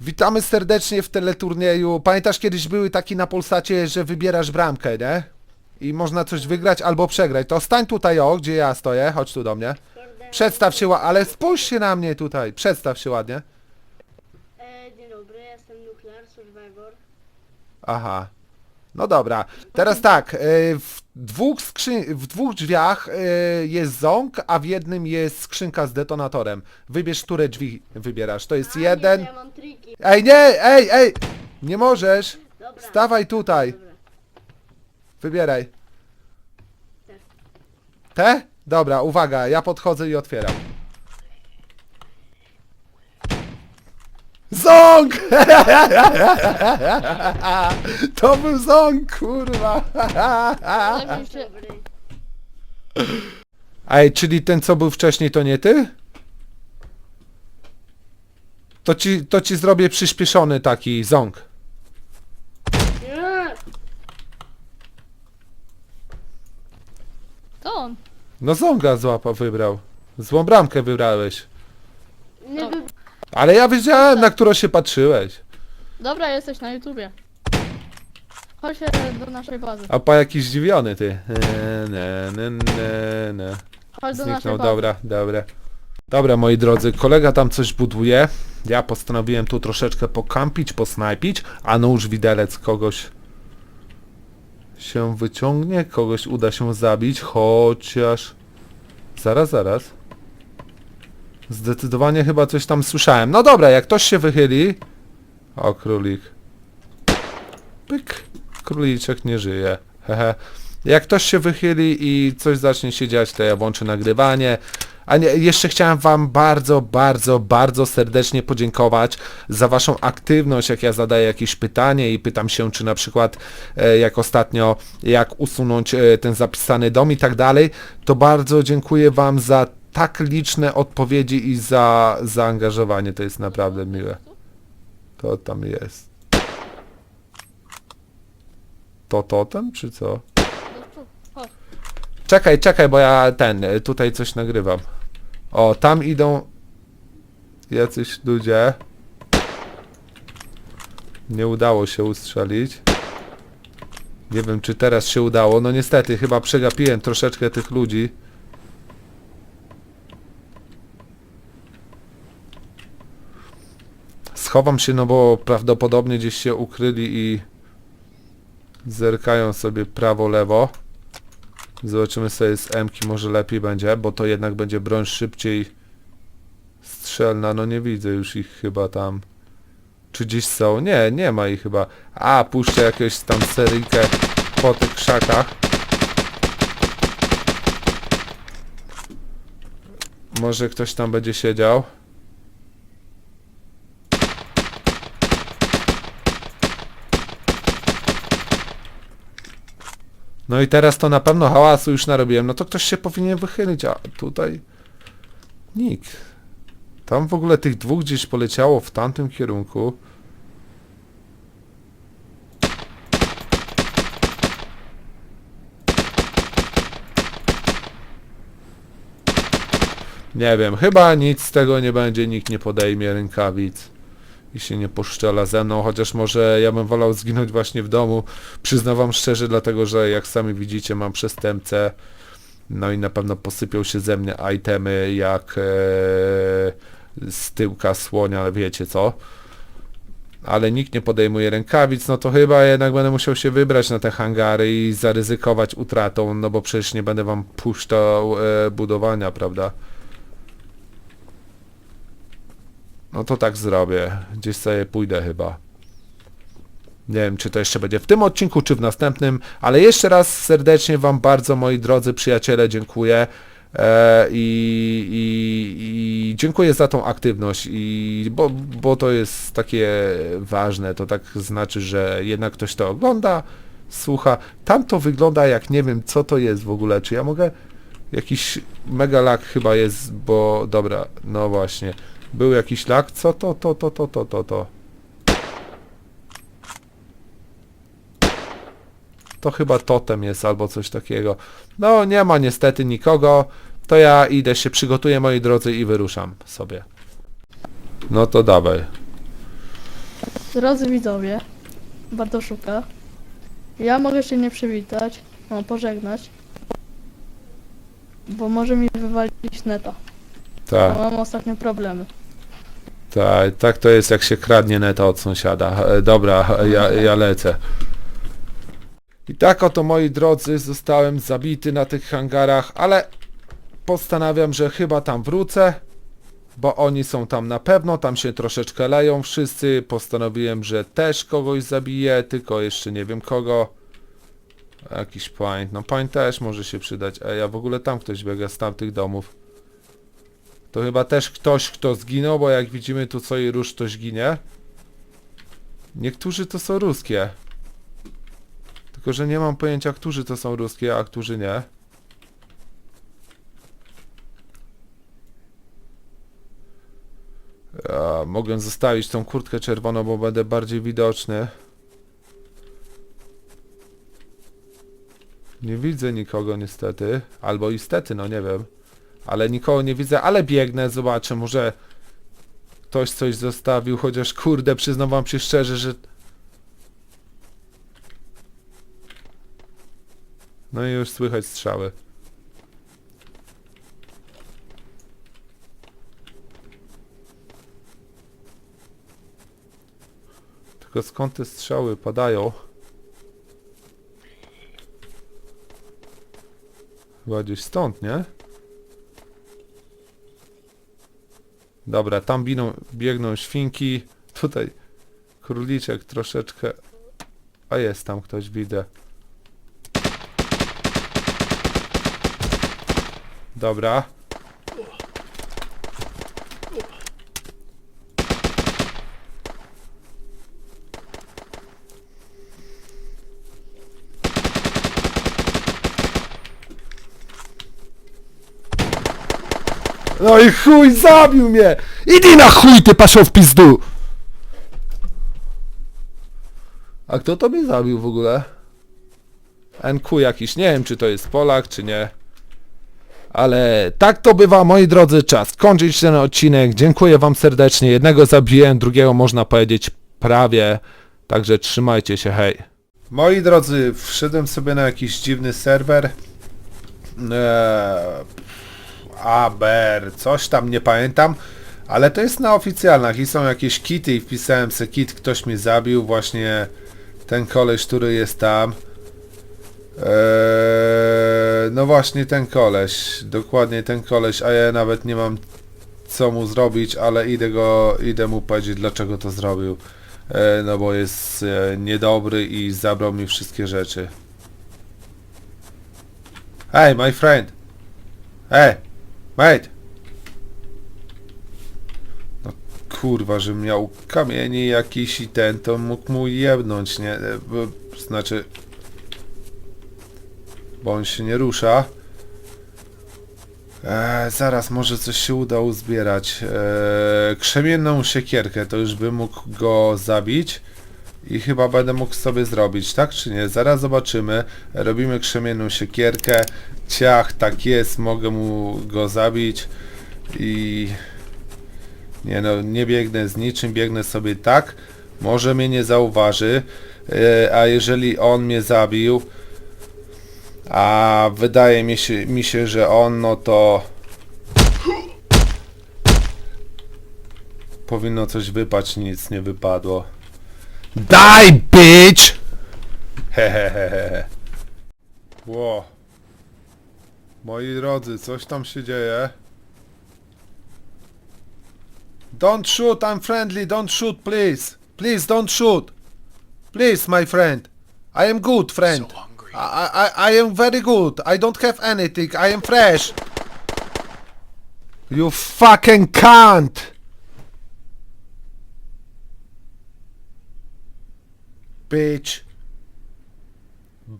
Witamy serdecznie w teleturnieju. Pamiętasz kiedyś były taki na Polsacie, że wybierasz bramkę, nie? I można coś wygrać albo przegrać. To stań tutaj o, gdzie ja stoję. Chodź tu do mnie. Przedstaw się, ła- ale spójrz się na mnie tutaj. Przedstaw się ładnie. E, dzień dobry, jestem Nuclear Survivor. Aha. No dobra. Teraz tak, e, w dwóch, skrzyn- w dwóch drzwiach e, jest ząg, a w jednym jest skrzynka z detonatorem. Wybierz, które drzwi wybierasz. To jest A, jeden. Nie, ja mam triki. Ej, nie, ej, ej! Nie możesz! Dobra. Stawaj tutaj. Dobra. Wybieraj. Te? Dobra, uwaga, ja podchodzę i otwieram. Ząg! To był ząg, kurwa! Się... Ej, czyli ten co był wcześniej to nie ty? To ci, to ci zrobię przyspieszony taki ząg. Nie! To on. No ząga złapał, wybrał. Złą bramkę wybrałeś. Nie wy... Ale ja wiedziałem, na którą się patrzyłeś. Dobra, jesteś na YouTubie. Chodź e, do naszej bazy. A pa jakiś zdziwiony ty. E, Ne, ne, ne, ne. Chodź do naszej Zniknął, bazy. dobra, dobra. Dobra, moi drodzy, kolega tam coś buduje. Ja postanowiłem tu troszeczkę pokampić, posnajpić, a nóż widelec kogoś się wyciągnie, kogoś uda się zabić, chociaż... Zaraz, zaraz. Zdecydowanie chyba coś tam słyszałem. No dobra, jak ktoś się wychyli... O, królik. Pyk. Króliczek nie żyje. Hehe. Jak ktoś się wychyli i coś zacznie się dziać, to ja włączę nagrywanie. A nie, jeszcze chciałem Wam bardzo, bardzo, bardzo serdecznie podziękować za Waszą aktywność, jak ja zadaję jakieś pytanie i pytam się, czy na przykład e, jak ostatnio, jak usunąć e, ten zapisany dom i tak dalej, to bardzo dziękuję Wam za tak liczne odpowiedzi i za zaangażowanie. To jest naprawdę miłe. To tam jest. To totem, czy co? Czekaj, czekaj, bo ja ten, tutaj coś nagrywam. O, tam idą jacyś ludzie. Nie udało się ustrzelić. Nie wiem, czy teraz się udało. No niestety, chyba przegapiłem troszeczkę tych ludzi. Schowam się, no bo prawdopodobnie gdzieś się ukryli i zerkają sobie prawo-lewo. Zobaczymy sobie z M-ki, może lepiej będzie, bo to jednak będzie broń szybciej strzelna. No nie widzę już ich chyba tam. Czy gdzieś są? Nie, nie ma ich chyba. A, puszczę jakąś tam seryjkę po tych krzakach. Może ktoś tam będzie siedział. No i teraz to na pewno hałasu już narobiłem. No to ktoś się powinien wychylić, a tutaj nikt. Tam w ogóle tych dwóch gdzieś poleciało w tamtym kierunku. Nie wiem, chyba nic z tego nie będzie, nikt nie podejmie rękawic i się nie poszczela ze mną, chociaż może ja bym wolał zginąć właśnie w domu. Przyznam wam szczerze, dlatego że jak sami widzicie mam przestępcę, no i na pewno posypią się ze mnie itemy jak e, z tyłka słonia, wiecie co. Ale nikt nie podejmuje rękawic, no to chyba jednak będę musiał się wybrać na te hangary i zaryzykować utratą, no bo przecież nie będę wam puszczał e, budowania, prawda? No to tak zrobię. Gdzieś sobie pójdę chyba. Nie wiem, czy to jeszcze będzie w tym odcinku, czy w następnym, ale jeszcze raz serdecznie Wam bardzo, moi drodzy przyjaciele, dziękuję. E, i, i, I dziękuję za tą aktywność, i, bo, bo to jest takie ważne. To tak znaczy, że jednak ktoś to ogląda, słucha. Tam to wygląda jak nie wiem, co to jest w ogóle. Czy ja mogę. Jakiś mega lag chyba jest, bo dobra, no właśnie. Był jakiś lag. Co to, to, to, to, to, to, to? To chyba totem jest albo coś takiego. No nie ma niestety nikogo. To ja idę się przygotuję moi drodzy i wyruszam sobie. No to dawaj. Drodzy widzowie, Bartoszuka, ja mogę się nie przywitać, no pożegnać, bo może mi wywalić neta. Tak, mam ostatnio problemy. Tak, tak to jest jak się kradnie neta od sąsiada. E, Dobra, ja, ja lecę. I tak oto moi drodzy zostałem zabity na tych hangarach, ale postanawiam, że chyba tam wrócę, bo oni są tam na pewno, tam się troszeczkę leją wszyscy. Postanowiłem, że też kogoś zabiję, tylko jeszcze nie wiem kogo. Jakiś point, no point też może się przydać. Ej, a w ogóle tam ktoś biega z tamtych domów. To chyba też ktoś, kto zginął, bo jak widzimy tu co i róż ktoś ginie. Niektórzy to są ruskie. Tylko, że nie mam pojęcia, którzy to są ruskie, a którzy nie. A, mogę zostawić tą kurtkę czerwoną, bo będę bardziej widoczny. Nie widzę nikogo niestety. Albo istety, no nie wiem. Ale nikogo nie widzę, ale biegnę, zobaczę, może ktoś coś zostawił, chociaż kurde, przyznam wam się szczerze, że... No i już słychać strzały. Tylko skąd te strzały padają? Chyba gdzieś stąd, nie? Dobra, tam biną, biegną świnki. Tutaj króliczek troszeczkę... A jest tam ktoś, widzę. Dobra. No i chuj, zabił mnie! Idź na chuj, ty paszą w pizdu! A kto to mnie zabił w ogóle? NQ jakiś, nie wiem czy to jest Polak, czy nie. Ale tak to bywa, moi drodzy, czas kończyć ten odcinek. Dziękuję wam serdecznie. Jednego zabiłem, drugiego można powiedzieć prawie. Także trzymajcie się, hej. Moi drodzy, wszedłem sobie na jakiś dziwny serwer. Eee, Aber, coś tam nie pamiętam, ale to jest na oficjalnych i są jakieś kity i wpisałem se kit, ktoś mnie zabił, właśnie ten koleś, który jest tam. Eee, no właśnie ten koleś, dokładnie ten koleś, a ja nawet nie mam co mu zrobić, ale idę go, idę mu powiedzieć dlaczego to zrobił. Eee, no bo jest e, niedobry i zabrał mi wszystkie rzeczy. Hey, my friend! Hey! Mate! No kurwa, że miał kamienie jakiś i ten, to mógł mu jebnąć, nie? E, znaczy... Bo on się nie rusza. E, zaraz, może coś się uda uzbierać. E, krzemienną siekierkę, to już bym mógł go zabić. I chyba będę mógł sobie zrobić, tak czy nie? Zaraz zobaczymy. Robimy krzemienną siekierkę. Ciach, tak jest, mogę mu go zabić. I... Nie no, nie biegnę z niczym, biegnę sobie tak. Może mnie nie zauważy. E, a jeżeli on mnie zabił, a wydaje mi się, mi się, że on, no to... Powinno coś wypaść, nic nie wypadło. Die, bitch! Hehehehe. Ło. Moi drodzy, coś tam się dzieje. Don't shoot, I'm friendly, don't shoot, please. Please, don't shoot. Please, my friend. I am good, friend. I, I, I am very good. I don't have anything. I am fresh. You fucking cunt! Bitch.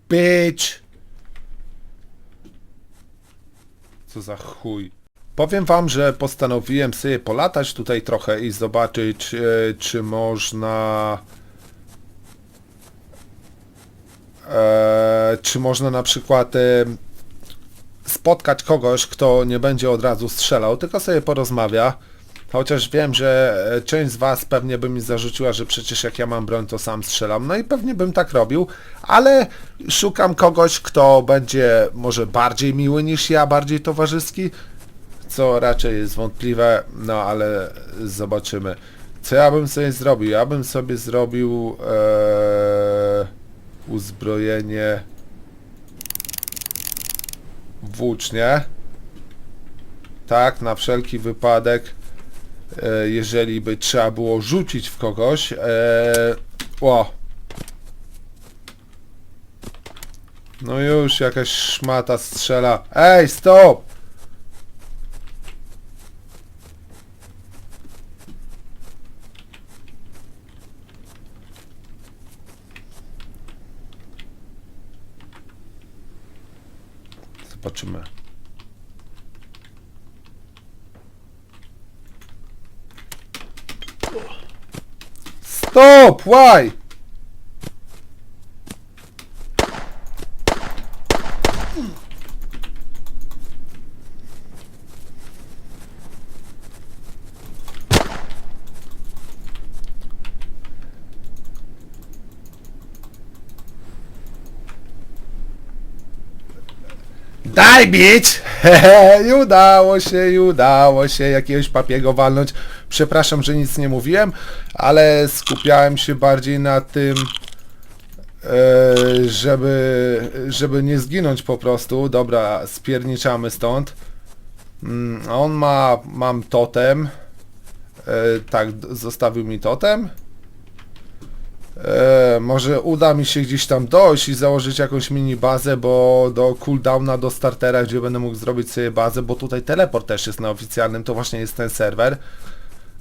Bitch. Co za chuj. Powiem wam, że postanowiłem sobie polatać tutaj trochę i zobaczyć, e, czy można... E, czy można na przykład e, spotkać kogoś, kto nie będzie od razu strzelał, tylko sobie porozmawia. Chociaż wiem, że e, część z Was pewnie by mi zarzuciła, że przecież jak ja mam broń, to sam strzelam. No i pewnie bym tak robił, ale szukam kogoś, kto będzie może bardziej miły niż ja, bardziej towarzyski, co raczej jest wątpliwe, no ale zobaczymy. Co ja bym sobie zrobił? Ja bym sobie zrobił e, uzbrojenie włócznie. Tak, na wszelki wypadek, jeżeli by trzeba było rzucić w kogoś. E, o! No już jakaś szmata strzela. Ej, stop! Zobaczymy. Stop! Why? Daj bić! Hehe, i udało się, i udało się jakiegoś papiego walnąć. Przepraszam, że nic nie mówiłem, ale skupiałem się bardziej na tym, e, żeby, żeby nie zginąć po prostu. Dobra, spierniczamy stąd. Mm, On ma, mam totem. E, tak, zostawił mi totem. E, może uda mi się gdzieś tam dojść i założyć jakąś mini bazę, bo do cooldowna, do startera, gdzie będę mógł zrobić sobie bazę, bo tutaj teleport też jest na oficjalnym, to właśnie jest ten serwer.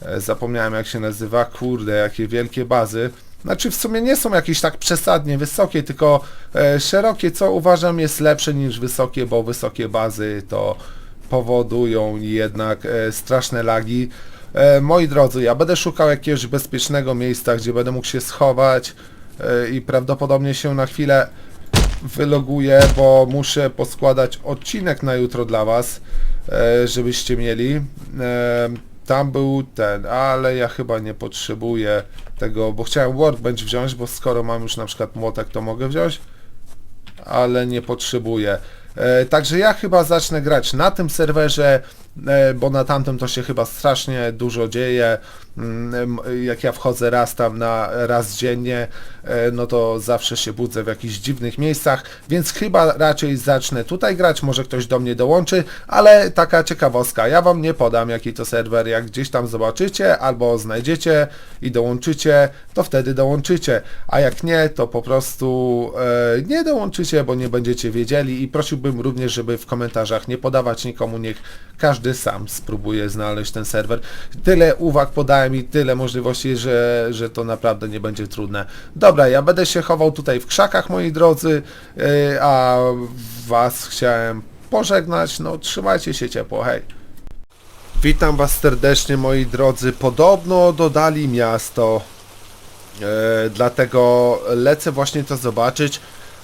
E, zapomniałem jak się nazywa, kurde, jakie wielkie bazy. Znaczy w sumie nie są jakieś tak przesadnie wysokie, tylko e, szerokie, co uważam jest lepsze niż wysokie, bo wysokie bazy to powodują jednak e, straszne lagi. Moi drodzy, ja będę szukał jakiegoś bezpiecznego miejsca, gdzie będę mógł się schować i prawdopodobnie się na chwilę wyloguję, bo muszę poskładać odcinek na jutro dla Was, żebyście mieli. Tam był ten, ale ja chyba nie potrzebuję tego, bo chciałem workbench wziąć, bo skoro mam już na przykład młotek, to mogę wziąć ale nie potrzebuję. E, także ja chyba zacznę grać na tym serwerze, bo na tamtym to się chyba strasznie dużo dzieje. Mm, Jak ja wchodzę raz tam na raz dziennie, e, no to zawsze się budzę w jakichś dziwnych miejscach, więc chyba raczej zacznę tutaj grać, może ktoś do mnie dołączy, ale taka ciekawostka, ja wam nie podam jaki to serwer, jak gdzieś tam zobaczycie albo znajdziecie i dołączycie, to wtedy dołączycie, a jak nie, to po prostu e, nie dołączycie, bo nie będziecie wiedzieli i prosiłbym również, żeby w komentarzach nie podawać nikomu, niech każdy sam spróbuje znaleźć ten serwer. Tyle uwag podałem i tyle możliwości, że, że to naprawdę nie będzie trudne. Dobra, ja będę się chował tutaj w krzakach, moi drodzy, e, a was chciałem pożegnać, no trzymajcie się ciepło, hej. Witam was serdecznie, moi drodzy. Podobno dodali miasto, e, dlatego lecę właśnie to zobaczyć.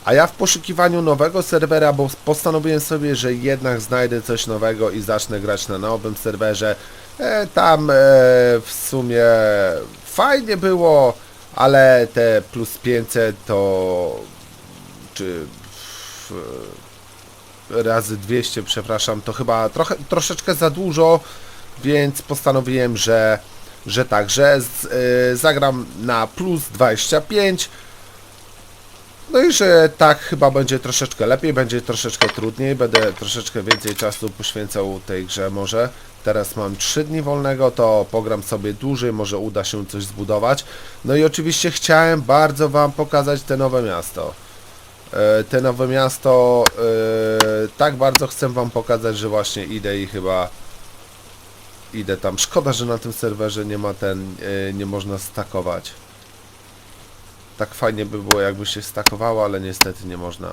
A ja w poszukiwaniu nowego serwera, bo postanowiłem sobie, że jednak znajdę coś nowego i zacznę grać na nowym serwerze. E, tam e, w sumie fajnie było, ale te plus 500 to czy w, razy 200, przepraszam, to chyba trochę, troszeczkę za dużo, więc postanowiłem, że, że tak, że z, y, zagram na plus 25. No i że tak chyba będzie troszeczkę lepiej, będzie troszeczkę trudniej, będę troszeczkę więcej czasu poświęcał tej grze może. Teraz mam 3 dni wolnego, to pogram sobie dłużej, może uda się coś zbudować. No i oczywiście chciałem bardzo Wam pokazać te nowe miasto. E, te nowe miasto e, tak bardzo chcę wam pokazać, że właśnie idę i chyba idę tam. Szkoda, że na tym serwerze nie ma ten, e, nie można stakować. Tak fajnie by było jakby się stakowało, ale niestety nie można.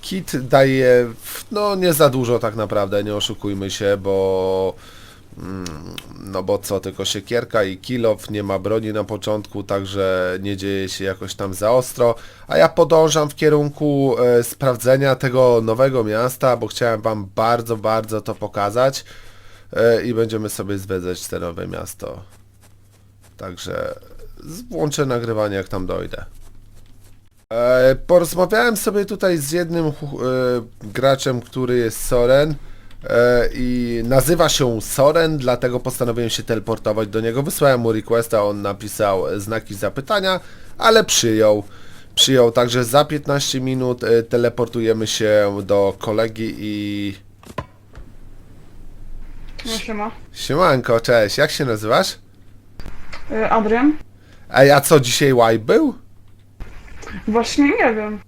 Kit daje, no nie za dużo tak naprawdę, nie oszukujmy się, bo Mm, No bo co, tylko siekierka i kilof, nie ma broni na początku, także nie dzieje się jakoś tam za ostro. A ja podążam w kierunku e, sprawdzenia tego nowego miasta, bo chciałem Wam bardzo, bardzo to pokazać. e, i będziemy sobie zwiedzać te nowe miasto. Także włączę nagrywanie jak tam dojdę. E, porozmawiałem sobie tutaj z jednym e, graczem, który jest Soren e, i nazywa się Soren, dlatego postanowiłem się teleportować do niego. Wysłałem mu requesta, on napisał e, znaki zapytania, ale przyjął. Przyjął, także za 15 minut e, teleportujemy się do kolegi i... No siema. Siemanko, cześć, jak się nazywasz? Y, Adrian? Ej, a co, dzisiaj wipe był? Właśnie nie wiem.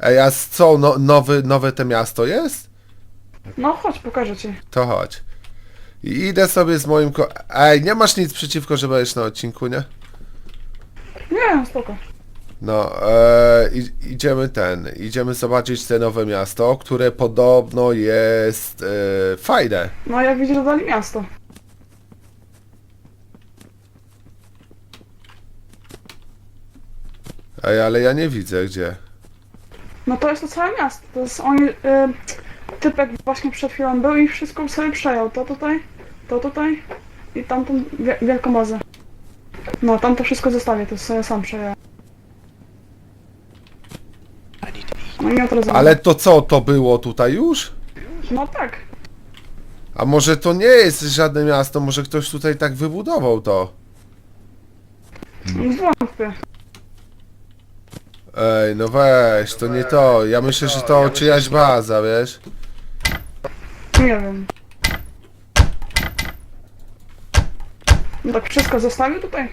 Ej, a z co, no, nowy, nowe te miasto jest? No chodź, pokażę ci. To chodź. I idę sobie z moim ko... Ej, nie masz nic przeciwko, że będziesz na odcinku, nie? Nie, spoko. No, e, i- idziemy ten, idziemy zobaczyć te nowe miasto, które podobno jest e, fajne. No jak widzisz, dodali miasto. Ej, ale ja nie widzę gdzie. No to jest to całe miasto. To jest oni... Y, typek właśnie przed chwilą był i wszystko sobie przejął. To tutaj, to tutaj i tamtą wie, wielką bazę. No, tam to wszystko zostawię, to sobie sam przejąłem. No i od razu... Ale to co, to było tutaj już? No tak. A może to nie jest żadne miasto, może ktoś tutaj tak wybudował to? Wątpię. Ej, no weź, to nie to. Ja myślę, że to czyjaś baza, wiesz? Nie wiem. No tak wszystko zostawił tutaj?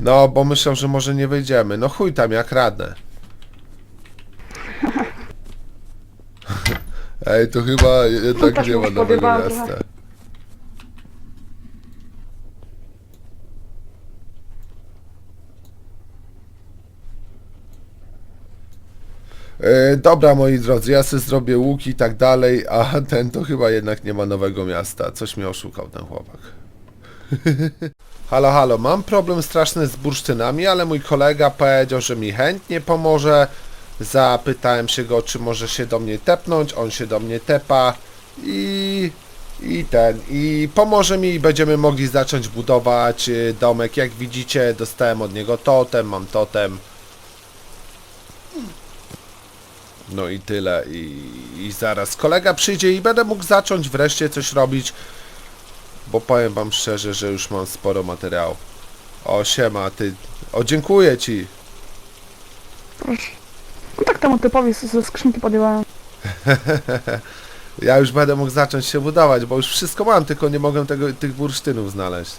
No, bo myślał, że może nie wejdziemy. No chuj tam, jak radnę. Ej, to chyba jednak też nie ma nowego podjebałem miasta. trochę. E, dobra, moi drodzy, ja sobie zrobię łuk i tak dalej, a ten to chyba jednak nie ma nowego miasta. Coś mnie oszukał ten chłopak. halo, halo, mam problem straszny z bursztynami, ale mój kolega powiedział, że mi chętnie pomoże. Zapytałem się go, czy może się do mnie tepnąć, on się do mnie tepa i... I ten, i pomoże mi i będziemy mogli zacząć budować y, domek. Jak widzicie, dostałem od niego totem, mam totem. No i tyle. I, I zaraz kolega przyjdzie i będę mógł zacząć wreszcie coś robić. Bo powiem wam szczerze, że już mam sporo materiału. O, siema, ty. O, dziękuję ci. Proszę. No tak temu typowi ze skrzynki podjęłam. Ja już będę mógł zacząć się budować, bo już wszystko mam, tylko nie mogę tego, tych bursztynów znaleźć.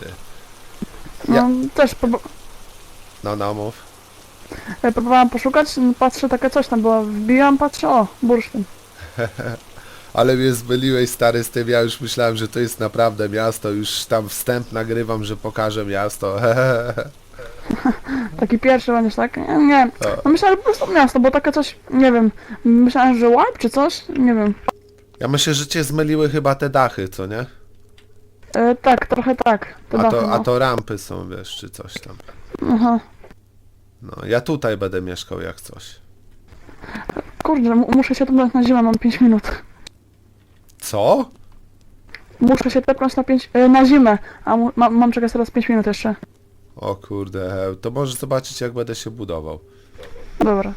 No Ja- też próbu- No, no, mów. E, próbowałam poszukać, no, patrzę takie coś tam było. Wbijam, patrzę, o, bursztyn. Ale mnie zmyliłeś stary z tym, ja już myślałem, że to jest naprawdę miasto, już tam wstęp nagrywam, że pokażę miasto. Taki pierwszy będziesz, tak? Nie, nie. No myślałem, że po prostu miasto, bo takie coś, nie wiem. Myślałem, że łap czy coś, nie wiem. Ja myślę, że cię zmyliły chyba te dachy, co nie? E, tak, trochę tak. To A dachy, to, a no. to rampy są, wiesz, czy coś tam. Aha. No, ja tutaj będę mieszkał jak coś. Kurde, mu- muszę się tepnąć na zimę, mam 5 minut. Co? Muszę się tepnąć na 5, e, na zimę, a mu, mam czekać teraz 5 minut jeszcze. O kurde, to możesz zobaczyć jak będę się budował. Dobra.